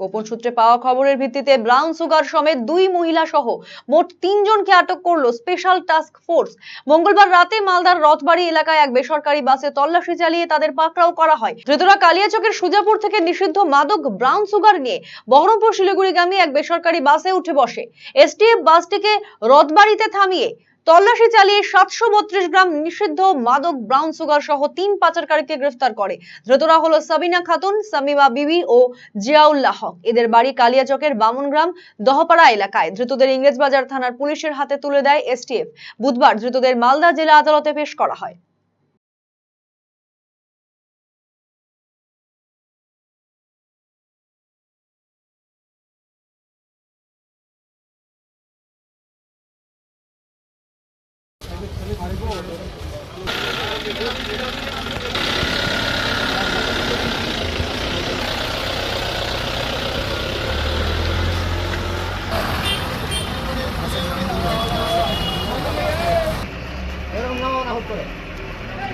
গোপন সূত্রে পাওয়া খবরের ভিত্তিতে ব্রাউন সুগার সমেত দুই মহিলা সহ মোট তিনজনকে আটক করল স্পেশাল টাস্ক ফোর্স। মঙ্গলবার রাতে মালদার রথবাড়ি এলাকায় এক বেসরকারি বাসে তল্লাশি চালিয়ে তাদের পাকড়াও করা হয়। ধৃতরা কালিয়াচকের সুজাপুর থেকে নিষিদ্ধ মাদক ব্রাউন সুগার নিয়ে বহরমপুর শিলিগুড়িগামী এক বেসরকারি বাসে উঠে বসে। এসটিএফ বাসটিকে রথবাড়িতে থামিয়ে তল্লাশি চালিয়ে সাতশো বত্রিশ গ্রাম নিষিদ্ধ মাদক ব্রাউন সুগার সহ তিন পাচারকারীকে গ্রেফতার করে। ধৃতরা হলো সাবিনা খাতুন, সামিমা বিবি ও জিয়াউল্লাহ হক। এদের বাড়ি কালিয়াচকের বামনগ্রাম দহপাড়া এলাকায়। ধৃতদের ইংরেজবাজার থানার পুলিশের হাতে তুলে দেয় এসটিএফ। বুধবার ধৃতদের মালদা জেলা আদালতে পেশ করা হয়। Era una hora, por